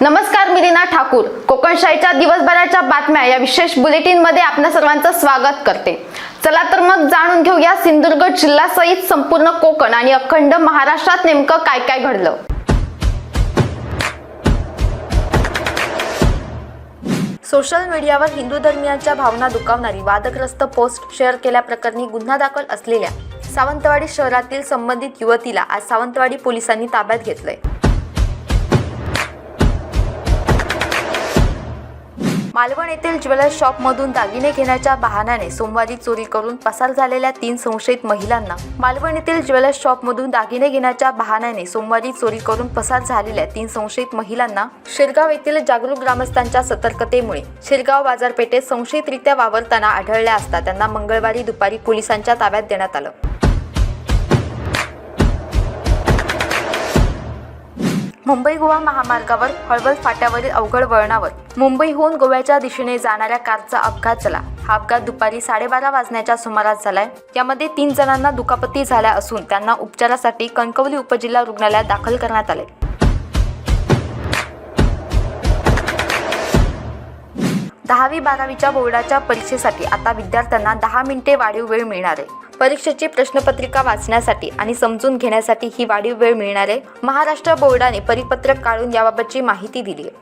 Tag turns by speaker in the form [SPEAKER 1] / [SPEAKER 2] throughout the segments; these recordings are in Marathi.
[SPEAKER 1] नमस्कार मी रीना ठाकूर. कोकणशाहीच्या दिवसभराच्या बातम्या या विशेष बुलेटिनमध्ये आपल्या सर्वांचं स्वागत करते. चला तर मग जाणून घेऊया सिंधुदुर्ग जिल्ह्यासहित संपूर्ण कोकण आणि अखंड महाराष्ट्रात नेमकं काय काय घडलं. सोशल मीडियावर हिंदू धर्मियांच्या भावना दुखावणारी वादग्रस्त पोस्ट शेअर केल्याप्रकरणी गुन्हा दाखल असलेल्या सावंतवाडी शहरातील संबंधित युवतीला आज सावंतवाडी पोलिसांनी ताब्यात घेतलंय. मालवण येथील ज्वेलर्स शॉपमधून दागिने घेण्याच्या बहाण्याने सोमवारी चोरी करून पसार झालेल्या तीन संशयित महिलांना मालवण येथील ज्वेलर्स शॉपमधून दागिने घेण्याच्या बहाण्याने सोमवारी चोरी करून पसार झालेल्या तीन संशयित महिलांना शिरगाव येथील जागरूक ग्रामस्थांच्या सतर्कतेमुळे शिरगाव बाजारपेठेत संशयितरित्या वावरताना आढळल्या असता त्यांना मंगळवारी दुपारी पोलिसांच्या ताब्यात देण्यात आलं. मुंबई गोवा महामार्गावर हळवल फाट्यावरील अवघड वळणावर. मुंबईहून गोव्याच्या दिशेने जाणाऱ्या कारचा अपघात झाला. हा अपघात दुपारी साडेबारा वाजण्याच्या सुमारास झालाय. यामध्ये तीन जणांना दुखापती झाल्या असून त्यांना उपचारासाठी कणकवली उपजिल्हा रुग्णालयात दाखल करण्यात आले. दहावी बारावीच्या बोर्डाच्या परीक्षेसाठी आता विद्यार्थ्यांना दहा मिनिटे वाढीव वेळ मिळणार आहे. परीक्षेची प्रश्नपत्रिका वाचण्यासाठी आणि समजून घेण्यासाठी ही वाढीव वेळ मिळणार आहे. महाराष्ट्र बोर्डाने परिपत्रक काढून याबाबतची माहिती दिली आहे.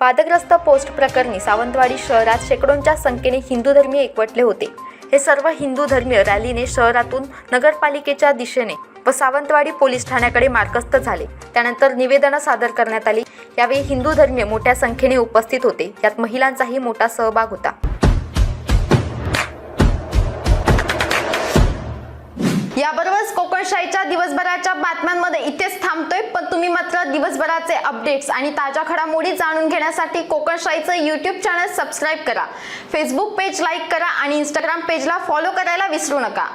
[SPEAKER 1] वादग्रस्त पोस्ट प्रकरणी सावंतवाडी शहरात शेकडोंच्या संख्येने हिंदू धर्मीय एकवटले होते. हे सर्व हिंदू धर्मीय रॅलीने शहरातून नगरपालिकेच्या दिशेने व सावंतवाडी पोलीस ठाण्याकडे मार्गस्थ झाले. त्यानंतर निवेदनं सादर करण्यात आली. यावेळी हिंदू धर्मीय मोठ्या संख्येने उपस्थित होते. यात महिलांचाही मोठा सहभाग होता. याबरोबरच कोकणशाहीच्या दिवसभराच्या बातम्यांमध्ये इथेच थांबतोय. पण तुम्ही मात्र दिवसभराचे अपडेट्स आणि ताज्या घडामोडी जाणून घेण्यासाठी कोकणशाहीचं यूट्यूब चॅनल सबस्क्राईब करा. फेसबुक पेज लाईक करा आणि इंस्टाग्राम पेजला फॉलो करायला विसरू नका.